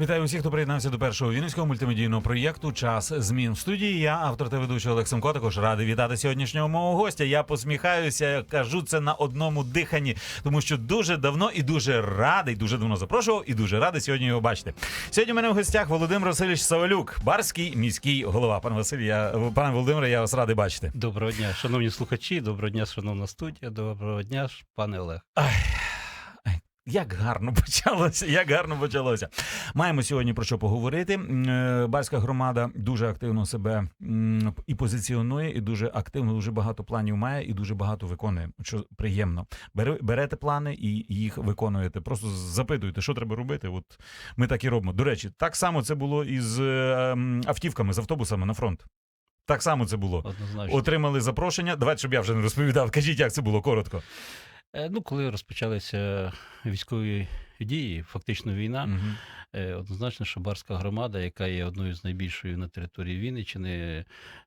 Вітаю усіх, хто приєднався до першого вінницького мультимедійного проєкту Час змін в студії. Я автор та ведучий Олег Семко. Також радий вітати сьогоднішнього мого гостя. Я посміхаюся, кажу це на одному диханні, тому що дуже давно і дуже радий, дуже давно запрошував і дуже радий сьогодні його бачити. Сьогодні у мене в гостях Володимир Васильович Савалюк, барський міський голова. Пане Василь, я пане Володимире, я вас радий бачити. Доброго дня, шановні слухачі, доброго дня, шановна студія, доброго дня, пане Олег. Як гарно почалося, як гарно почалося. Маємо сьогодні про що поговорити. Е, Барська громада дуже активно себе і позиціонує, і дуже активно, дуже багато планів має, і дуже багато виконує. Що приємно. Берете плани і їх виконуєте. Просто запитуєте, що треба робити. От ми так і робимо. До речі, так само це було і з е, автівками, з автобусами на фронт. Так само це було. Однозначно. Отримали запрошення. Давайте, щоб я вже не розповідав. Кажіть, як це було коротко. Е, Ну, коли розпочалися військові дії, фактично війна, е, однозначно, що Барська громада, яка є одною з найбільшою на території Вінниччини,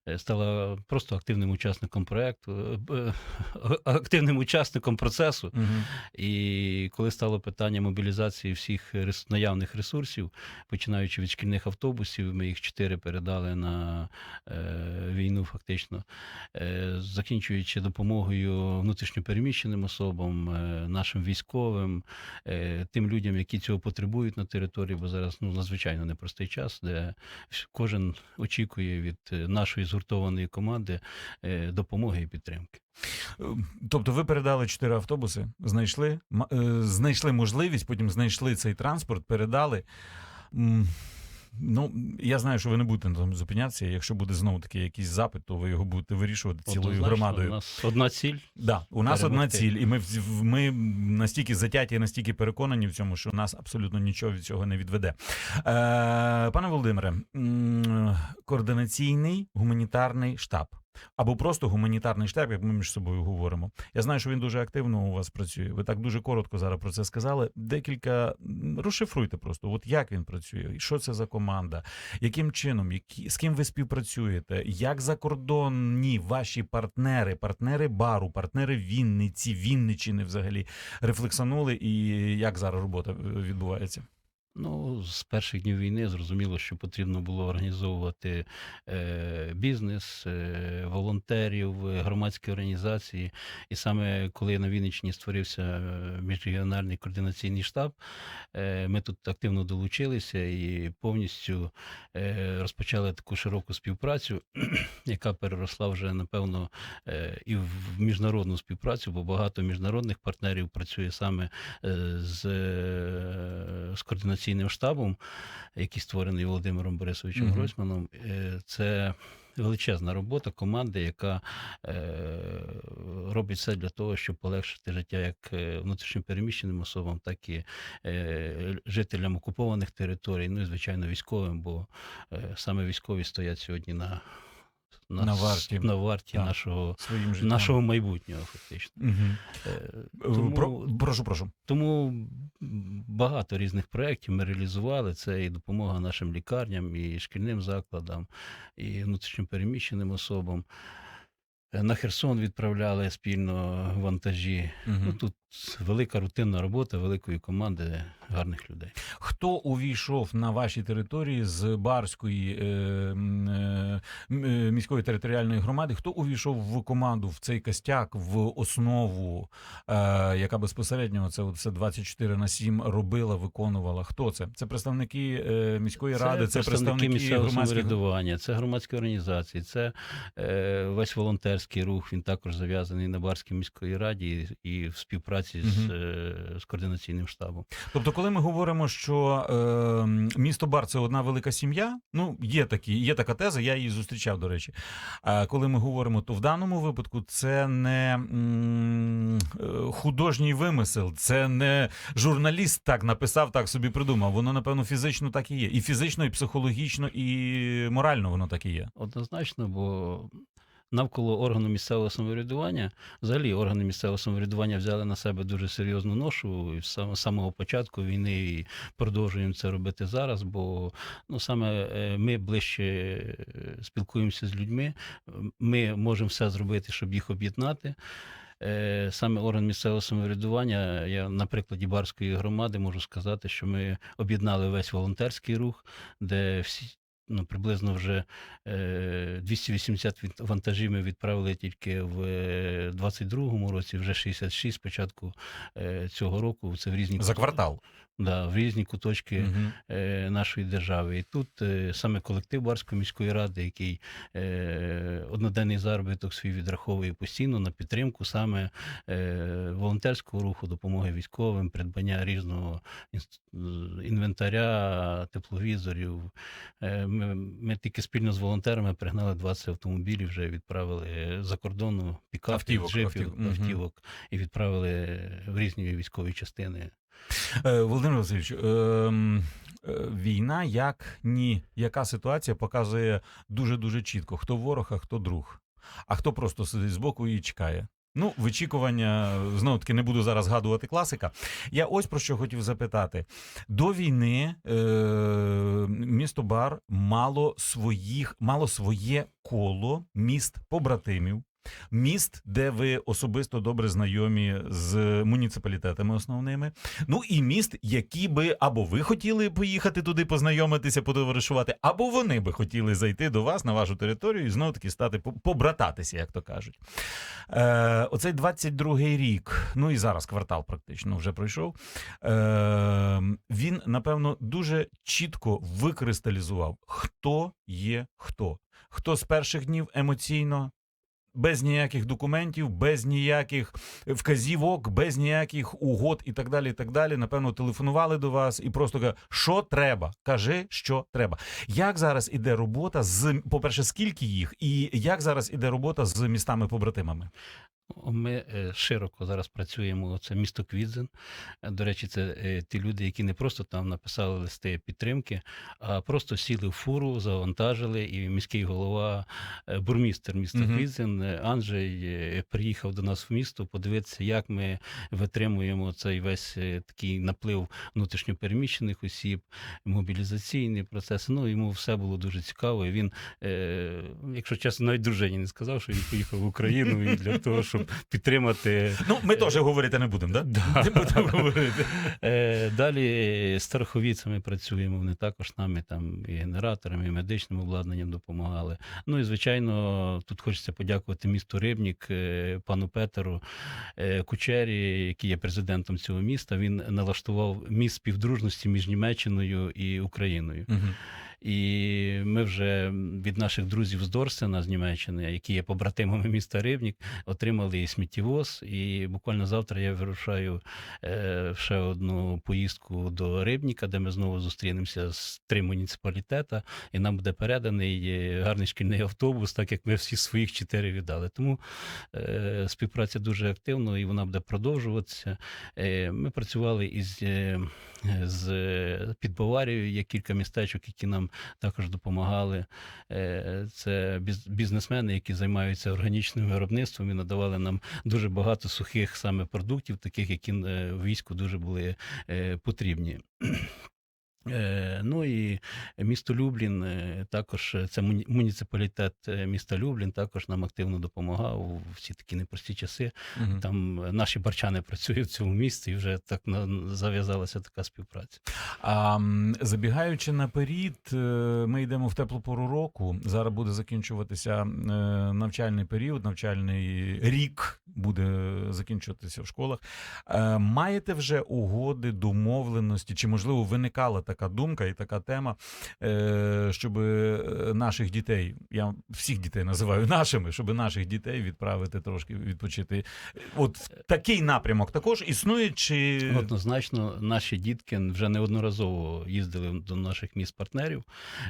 е, стала просто активним учасником проекту, е, активним учасником процесу. Мгм. І коли стало питання мобілізації всіх наявних ресурсів, починаючи від шкільних автобусів, ми їх чотири передали на війну, фактично, закінчуючи допомогою внутрішньопереміщеним особам, нашим військовим, е, тим людям, які цього потребують на території, бо зараз ну, надзвичайно непростий час, де кожен очікує від е, нашої згуртованої команди е, допомоги і підтримки. Е, Тобто ви передали чотири автобуси, знайшли, знайшли можливість, потім знайшли цей транспорт, передали. Ну, я знаю, що ви не будете на тому зупинятися. Якщо буде знову таки якийсь запит, то ви його будете вирішувати цілою Однозначно, громадою. У нас одна ціль. Да, у нас одна ціль, і ми, ми настільки затяті, настільки переконані в цьому, що нас абсолютно нічого від цього не відведе. Е, пане Володимире, координаційний гуманітарний штаб. Або просто гуманітарний штаб, як ми між собою говоримо. Я знаю, що він дуже активно у вас працює. Ви так дуже коротко зараз про це сказали. Декілька розшифруйте просто, от як він працює, що це за команда, яким чином, які, з ким ви співпрацюєте, як закордонні ваші партнери, партнери бару, партнери Вінниці, Вінничини взагалі рефлексанули, і як зараз робота е, відбувається? Ну, з перших днів війни зрозуміло, що потрібно було організовувати е, бізнес, е, волонтерів, е, громадські організації. І саме коли на Вінниччині створився е, міжрегіональний координаційний штаб, е, ми тут активно долучилися і повністю е, розпочали таку широку співпрацю, яка переросла вже, напевно, е, і в міжнародну співпрацю, бо багато міжнародних партнерів працює саме е, з, е, з координаційним штабом, який створений Володимиром Борисовичем Мгм. Гройсманом. Е, Це величезна робота команди, яка е, робить все для того, щоб полегшити життя як е, внутрішньопереміщеним особам, так і жителям окупованих територій, ну і звичайно військовим, бо саме військові стоять сьогодні на, На варті. на варті Так. нашого, Своїм нашого майбутнього, фактично. Угу. Тому- Про, прошу, прошу. тому багато різних проєктів ми реалізували. Це і допомога нашим лікарням, і шкільним закладам, і внутрішньопереміщеним особам. Е, На Херсон відправляли спільно вантажі. Угу. Ну, тут велика рутинна робота великої команди гарних людей. Хто увійшов на ваші території з Барської е, е, е, міської територіальної громади? Хто увійшов в команду в цей костяк, в основу, е, яка безпосередньо це все 24 на 7 робила, виконувала? Хто це? Це представники е, міської ради, це представники місцевого громадських самоврядування, це громадські організації, це е, весь волонтерський рух. Він також зав'язаний на Барській міської раді і, і в співпраці з, е, з координаційним штабом. Тобто, коли ми говоримо, що е, місто Бар це одна велика сім'я, ну є такі, є така теза, я її зустрічав, до речі. А коли ми говоримо, то в даному випадку це не м, е, художній вимисел, це не журналіст так написав, так собі придумав. Воно, напевно, фізично так і є. І фізично, і психологічно, і морально воно так і є. Однозначно, бо навколо органу місцевого самоврядування, взагалі органи місцевого самоврядування взяли на себе дуже серйозну ношу і з самого початку війни і продовжуємо це робити зараз. Бо ну саме е, ми ближче е, спілкуємося з людьми. Ми можемо все зробити, щоб їх об'єднати. Е, Саме орган місцевого самоврядування, я на прикладі Барської громади можу сказати, що ми об'єднали весь волонтерський рух, де всі. Ну, приблизно вже е, 280 від- вантажів ми відправили тільки в 22-му році, вже 66 з початку е, цього року. Це в різні За квартал. Да, в різні куточки Мгм. е, нашої держави. І тут е, саме колектив Барської міської ради, який е, одноденний заробіток свій відраховує постійно на підтримку саме е, волонтерського руху, допомоги військовим, придбання різного інвентаря, тепловізорів. Е, ми, ми тільки спільно з волонтерами пригнали 20 автомобілів, вже відправили за кордону пікапів, Автівок, джипів, автів- мгм. автівок і відправили в різні військові частини. Е, Володимир Васильович, ем, е, війна, як ні, яка ситуація показує дуже дуже чітко, хто ворог, а хто друг, а хто просто сидить збоку і чекає. Ну, вичікування знову таки не буду зараз згадувати класика. Я ось про що хотів запитати. До війни е, місто Бар мало своїх, мало своє коло міст побратимів. Міст, де ви особисто добре знайомі з муніципалітетами основними. Ну і міст, які би або ви хотіли поїхати туди познайомитися, потоваришувати, або вони би хотіли зайти до вас на вашу територію і знову таки стати побрататися, як то кажуть. Е, оцей 22-й рік, ну і зараз квартал практично вже пройшов. Е, він, напевно, дуже чітко викристалізував, хто є хто. Хто з перших днів емоційно без ніяких документів, без ніяких вказівок, без ніяких угод і так далі. І так далі. Напевно, телефонували до вас і просто кажуть, що треба, кажи, що треба. Як зараз іде робота з, по-перше, скільки їх, і як зараз іде робота з містами-побратимами? Ми е, широко зараз працюємо. Це місто Квідзен. Е, До речі, це е, ті люди, які не просто там написали листи підтримки, а просто сіли в фуру, завантажили. І міський голова, бурмістр міста Мгм. Квідзен е, Анджей приїхав до нас в місто подивитися, як ми витримуємо цей весь такий наплив внутрішньопереміщених осіб, мобілізаційний процес. Ну йому все було дуже цікаво. І він, якщо чесно, навіть дружині не сказав, що він поїхав в Україну і для того, щоб підтримати. Ну, ми теж говорити не будемо, да? Да. Не будемо говорити. Е, Далі з страховіцями працюємо. Вони також нами там і генераторами, і медичним обладнанням допомагали. Ну і звичайно, тут хочеться подякувати місту Рибнік, е, пану Петеру е, Кучері, який є президентом цього міста. Він налаштував міст співдружності між Німеччиною і Україною. Мгм. І ми вже від наших друзів з Дорсена з Німеччини, які є побратимами міста Рибнік, отримали і сміттєвоз. І буквально завтра я вирушаю е, ще одну поїздку до Рибніка, де ми знову зустрінемося з три муніципалітета, і нам буде переданий е, гарний шкільний автобус, так як ми всі своїх чотири віддали. Тому е, співпраця дуже активна і вона буде продовжуватися. Ми працювали із. з під Баварією є кілька містечок, які нам також допомагали. Е, Це біз- бізнесмени, які займаються органічним виробництвом і надавали нам дуже багато сухих саме продуктів, таких, які е, війську дуже були е, потрібні. Е, Ну і місто Люблін, е, також е, це муні- муніципалітет е, міста Люблін, також нам активно допомагав у всі такі непрості часи. Мгм. Там е, наші барчани працюють в цьому місті, і вже так зав'язалася така співпраця. А забігаючи наперед, е, ми йдемо в теплу пору року. Зараз буде закінчуватися навчальний період, навчальний рік буде закінчуватися в школах. Е, Маєте вже угоди, домовленості, чи можливо виникала така думка і така тема, е, щоб наших дітей, я всіх дітей називаю нашими, щоб наших дітей відправити трошки відпочити. От такий напрямок також існує, чи Однозначно, наші дітки вже неодноразово їздили до наших міст партнерів.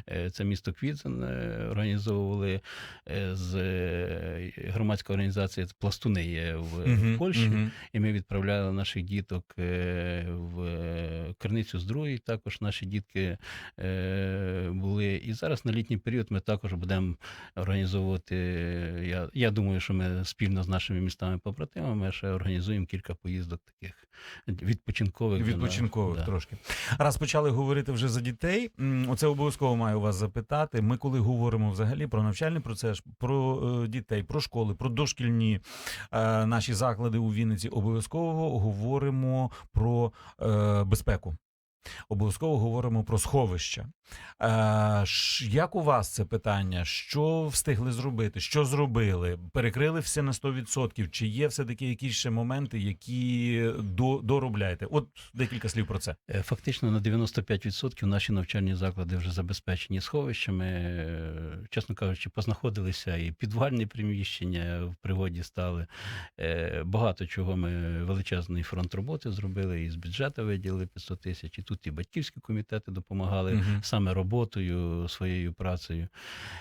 Е, Це місто Квітзен е, організовували е, з е, громадська організація Пластуни є в, Мгм, в Польщі. мгм. І ми відправляли наших діток е, в е, Криницю з другої. Також наші дітки е, були і зараз на літній період ми також будемо організовувати. Я, я думаю, що ми спільно з нашими містами побратимами ще організуємо кілька поїздок таких відпочинкових. Відпочинкових Да. трошки. Раз почали говорити вже за дітей, оце обов'язково маю вас запитати. Ми коли говоримо взагалі про навчальний процес, про е, дітей, про школи, про дошкільні е, наші заклади у Вінниці, обов'язково говоримо про е, безпеку. Обов'язково говоримо про сховища. Е, як у вас це питання? Що встигли зробити? Що зробили? Перекрили все на 100%? Чи є все-таки якісь ще моменти, які до, доробляєте? От декілька слів про це. Е, Фактично на 95% наші навчальні заклади вже забезпечені сховищами. Е, Чесно кажучи, познаходилися і підвальні приміщення в пригоді стали. Багато чого ми величезний фронт роботи зробили, і з бюджету виділили 500 тисяч, тут і батьківські комітети допомагали угу. саме роботою, своєю працею.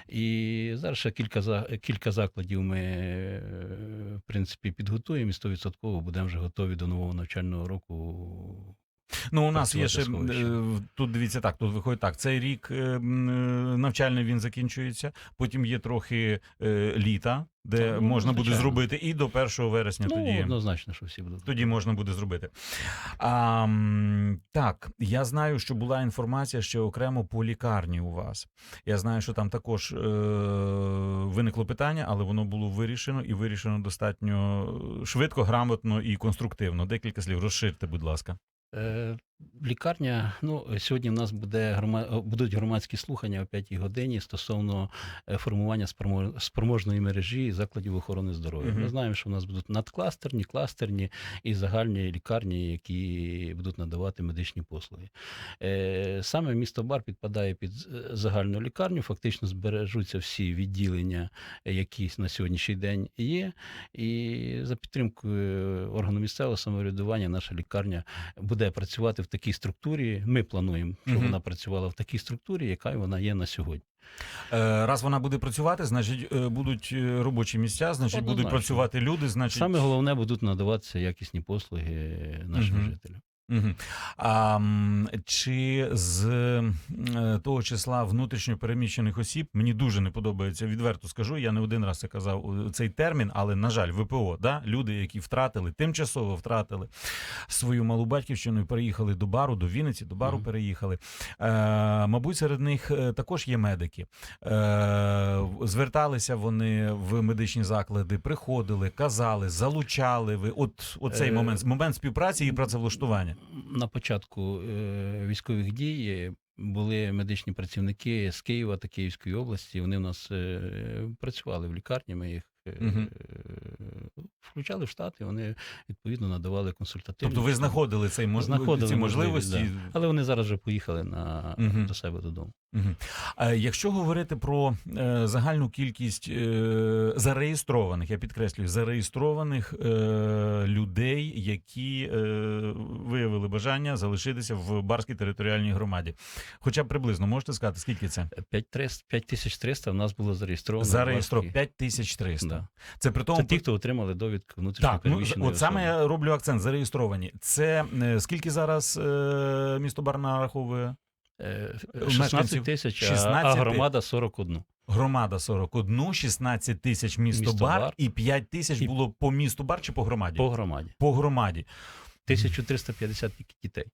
І зараз ще кілька, за- кілька закладів ми, е, в принципі, підготуємо і 100% будемо вже готові до нового навчального року Ну, у нас є ще е, тут. Дивіться так. Тут виходить так. Цей рік е, е, навчальний він закінчується. Потім є трохи е, літа, де Ну, можна буде зробити, і до 1 вересня Ну, тоді. однозначно, що всі будуть. Тоді можна буде зробити. А, так, я знаю, що була інформація ще окремо по лікарні у вас. Я знаю, що там також е, виникло питання, але воно було вирішено і вирішено достатньо швидко, грамотно і конструктивно. Декілька слів. Розширте, будь ласка. Е, Лікарня, ну сьогодні в нас буде грома... будуть громадські слухання о 5 годині стосовно е, формування спромо- спроможної мережі закладів охорони здоров'я. Мгм. Ми знаємо, що в нас будуть надкластерні, кластерні і загальні лікарні, які будуть надавати медичні послуги. Е, Саме місто Бар підпадає під е, загальну лікарню. Фактично збережуться всі відділення, е, які на сьогоднішній день є. І за підтримкою органу місцевого самоврядування наша лікарня буде працювати в такій структурі. Ми плануємо, щоб угу. вона працювала в такій структурі, яка вона є на сьогодні. Е, Раз вона буде працювати, значить е, будуть е, робочі місця, значить будуть працювати люди. Значить, Саме головне будуть надаватися якісні послуги нашим угу. жителям. А чи з е, того числа внутрішньо переміщених осіб мені дуже не подобається, відверто скажу. Я не один раз це казав цей термін, але на жаль, ВПО, да? люди, які втратили, тимчасово втратили свою малу батьківщину і переїхали до бару, до Вінниці, до бару Мгм. переїхали. Е, мабуть, серед них е, також є медики. Е, зверталися вони в медичні заклади, приходили, казали, залучали ви. От оцей Е, момент, момент співпраці і працевлаштування. На початку е, військових дій були медичні працівники з Києва та Київської області. Вони в нас е, працювали в лікарні. Ми їх Мгм. включали в штат, і вони відповідно надавали консультативні. Тобто ви знаходили цей мож... Знаходили ці можливість, можливості. Але вони зараз вже поїхали на Мгм. до себе додому. Мгм. А якщо говорити про е, загальну кількість е, зареєстрованих, я підкреслюю, зареєстрованих е, людей, які е, виявили бажання залишитися в Барській територіальній громаді, хоча б приблизно можете сказати, скільки це? 5300 в нас було зареєстровано. Зареєстровано в 5300. Да. Це при тому, Це ті, хто отримали довідку внутрішньо Так, ну, переміщеної от саме я роблю акцент, зареєстровані. Це е, скільки зараз е, місто Бар нараховує? Е, 16 тисяч, а- 16 а громада 41. Громада 41, 16 тисяч місто, Місто Бар, Бар. і 5 тисяч І- було по місту Бар чи по громаді? По громаді. По громаді. 1350 дітей,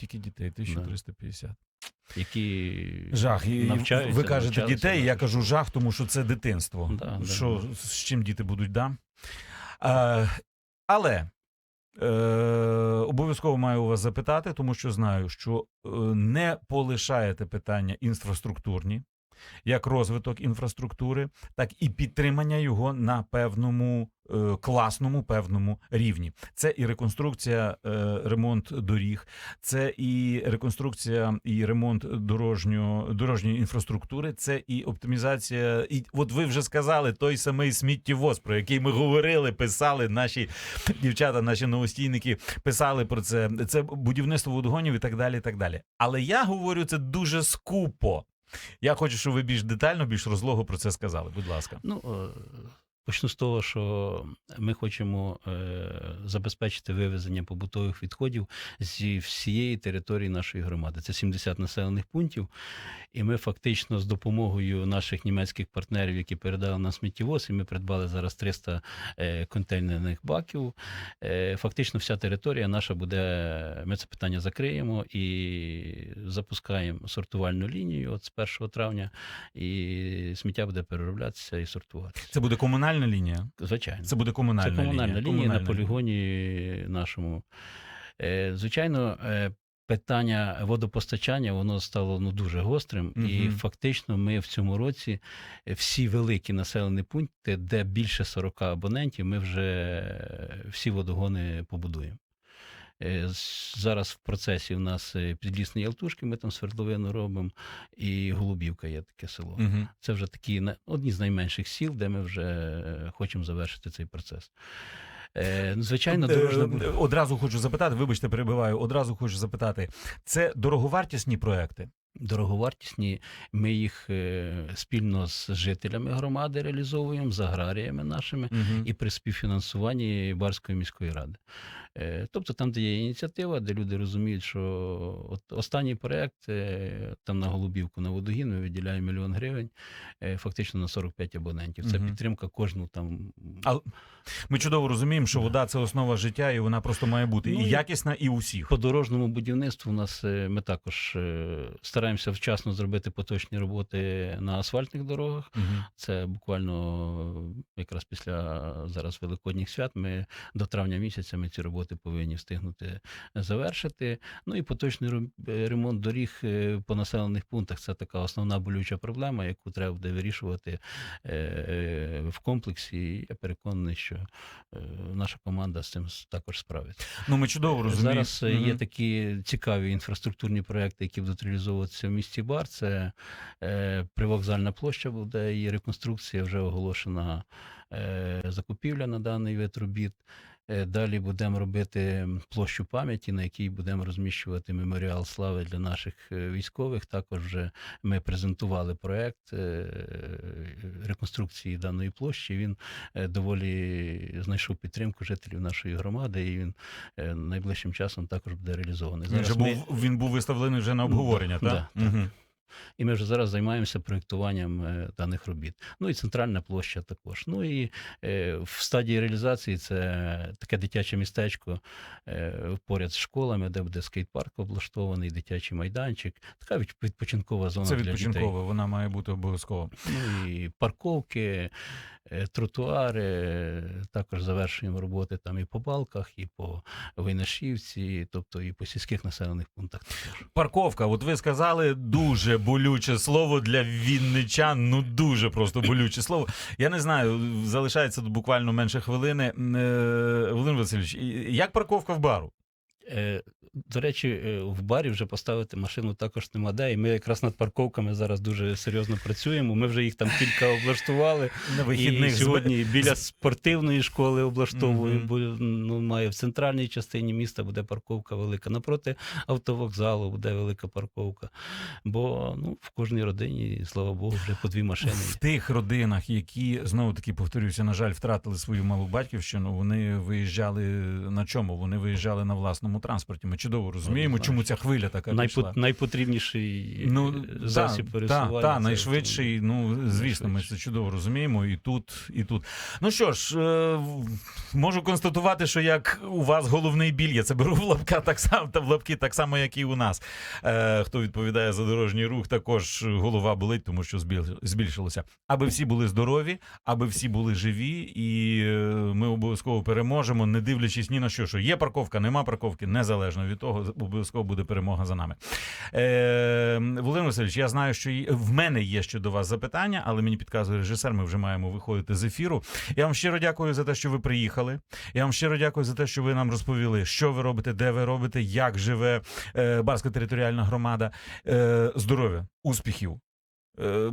Тільки дітей, 1350. які Жах. І навчаються. ви кажете дітей, да. я кажу жах, тому що це дитинство. Да, да, що, з чим діти будуть, да? Е, але е, обов'язково маю у вас запитати, тому що знаю, що е, не полишаєте питання інфраструктурні, як розвиток інфраструктури, так і підтримання його на певному е, класному певному рівні. Це і реконструкція, е, ремонт доріг, це і реконструкція і ремонт дорожньо, дорожньої інфраструктури, це і оптимізація. І от ви вже сказали той самий сміттєвоз, про який ми говорили, писали наші дівчата, наші новостійники писали про це. Це будівництво водогонів і так далі. і так далі. Але я говорю це дуже скупо. Я хочу, щоб ви більш детально, більш розлого про це сказали. Будь ласка. Ну, е, Почну з того, що ми хочемо е, забезпечити вивезення побутових відходів зі всієї території нашої громади. Це 70 населених пунктів. І ми фактично з допомогою наших німецьких партнерів, які передали нам сміттєвоз, і ми придбали зараз 300 е, контейнерних баків. Е, фактично, вся територія наша буде. Ми це питання закриємо і запускаємо сортувальну лінію от з 1 травня, і сміття буде перероблятися і сортуватися. Це буде комунальна лінія. Звичайно. Це буде комунальна, Це комунальна лінія, Комунальна на полігоні нашому. Е, Звичайно, е, питання водопостачання воно стало ну, дуже гострим. І фактично ми в цьому році всі великі населені пункти, де більше 40 абонентів, ми вже е, всі водогони побудуємо. Е, Зараз в процесі у нас е, підлісні Ялтушки, ми там свердловину робимо, і Голубівка є таке село. Угу. Це вже такі одні з найменших сіл, де ми вже е, хочемо завершити цей процес. Звичайно, дорожна. Одразу хочу запитати, вибачте, перебиваю. Одразу хочу запитати: це дороговартісні проекти? Дороговартісні. Ми їх спільно з жителями громади реалізовуємо, з аграріями нашими Угу. і при співфінансуванні Барської міської ради. Е, Тобто там, де є ініціатива, де люди розуміють, що от останній проєкт е, там на Голубівку на водогін ми виділяємо мільйон гривень, е, фактично на 45 абонентів. Це угу. підтримка кожну там. Ми чудово розуміємо, що вода це основа життя, і вона просто має бути Ну, і якісна, і у всіх. По дорожньому будівництву у нас е, ми також е, стараємося вчасно зробити поточні роботи на асфальтних дорогах. Мгм. Це буквально е, якраз після зараз великодніх свят. Ми до травня місяця ми ці роботи повинні встигнути завершити. Ну і поточний ремонт доріг по населених пунктах це така основна болюча проблема, яку треба буде вирішувати в комплексі. Я переконаний, що е, наша команда з цим також справиться. Ну ми чудово розуміємо. Зараз угу. є такі цікаві інфраструктурні проекти, які будуть реалізовуватися в місті Бар. Це е, привокзальна площа буде її реконструкція, вже оголошена е, закупівля на даний вид робіт. Е, Далі будемо робити площу пам'яті, на якій будемо розміщувати меморіал слави для наших е, військових. Також вже ми презентували проект е, реконструкції даної площі. Він доволі знайшов підтримку жителів нашої громади, і він найближчим часом також буде реалізований. Він, же ми- був, він був виставлений вже на обговорення, Да, так? так. І ми вже зараз займаємося проєктуванням е, даних робіт. Ну і центральна площа також. Ну і е, в стадії реалізації це таке дитяче містечко е, поряд з школами, де буде скейт-парк облаштований, дитячий майданчик, така відпочинкова зона Це для дітей. вона має бути обов'язково. Ну і парковки, тротуари. е, Також завершуємо роботи там і по балках, і по Войнашівці, тобто і по сільських населених пунктах. Парковка, от ви сказали дуже болюче слово для вінничан. Ну дуже просто болюче слово. Я не знаю, залишається буквально менше хвилини. Е, Володимир Васильович, як парковка в бару? Е, До речі, е, в барі вже поставити машину також нема де. І ми якраз над парковками зараз дуже серйозно працюємо. Ми вже їх там кілька облаштували. На І вихідних сьогодні біля спортивної школи облаштовуємо, бо ну, має в центральній частині міста буде парковка велика. Напроти автовокзалу буде велика парковка. Бо ну, в кожній родині, слава Богу, вже по дві машини. В тих родинах, які знову таки повторюся, на жаль, втратили свою малу батьківщину. Вони виїжджали на чому? Вони виїжджали на власному транспорті. Ми чудово розуміємо, Однозначно. чому ця хвиля така Найпо- пішла. найпотрібніший Ну, е, засіб та, пересування. Та, та, найшвидший. Ну, звісно, ми це чудово розуміємо. І тут, і тут. Ну що ж, е, можу констатувати, що як у вас головний біль, я це беру в лапка так само, та в лапки, так само, як і у нас. Е, хто відповідає за дорожній рух, також голова болить, тому що збільшилося. Аби всі були здорові, аби всі були живі, і ми обов'язково переможемо, не дивлячись ні на що, що є парковка, нема парковки, незалежно від того, обов'язково буде перемога за нами. Е, Володимир Васильович, я знаю, що в мене є ще до вас запитання, але мені підказує режисер, ми вже маємо виходити з ефіру. Я вам щиро дякую за те, що ви приїхали. Я вам щиро дякую за те, що ви нам розповіли, що ви робите, де ви робите, як живе е, Барська територіальна громада. Е, здоров'я, успіхів. е,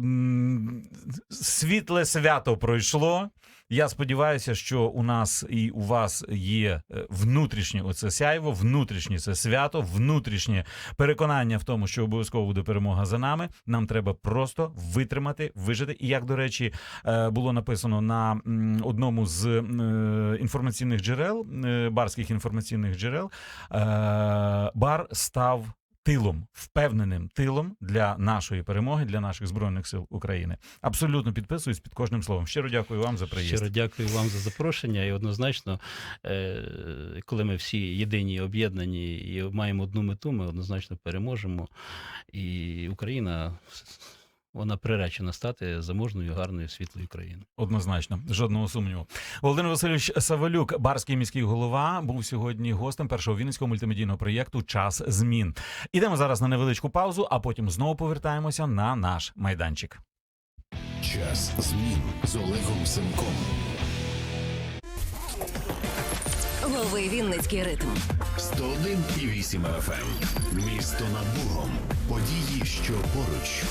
світле свято пройшло. Я сподіваюся, що у нас і у вас є е, внутрішнє оце сяйво, внутрішнє це свято, внутрішнє переконання в тому, що обов'язково буде перемога за нами. Нам треба просто витримати, вижити. І як до речі, е, було написано на одному з е, інформаційних джерел, барських інформаційних джерел, бар став. Тилом, впевненим тилом для нашої перемоги, для наших збройних сил України. Абсолютно підписуюсь під кожним словом. Щиро дякую вам за приїзд. Щиро дякую вам за запрошення. І однозначно, е, коли ми всі єдині, об'єднані і маємо одну мету, ми однозначно переможемо. І Україна вона приречена стати заможною, гарною, світлою країною. Однозначно, жодного сумніву. Володимир Васильович Савелюк, барський міський голова, був сьогодні гостем першого вінницького мультимедійного проєкту Час змін. Ідемо зараз на невеличку паузу, а потім знову повертаємося на наш майданчик. Час змін з Олегом Семком. Лови Вінницький ритм. 101,8 FM. Місто над Богом. Події, що поруч.